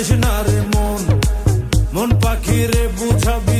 কাঁদিস না রে মন মন পাখি রে বুঝাবি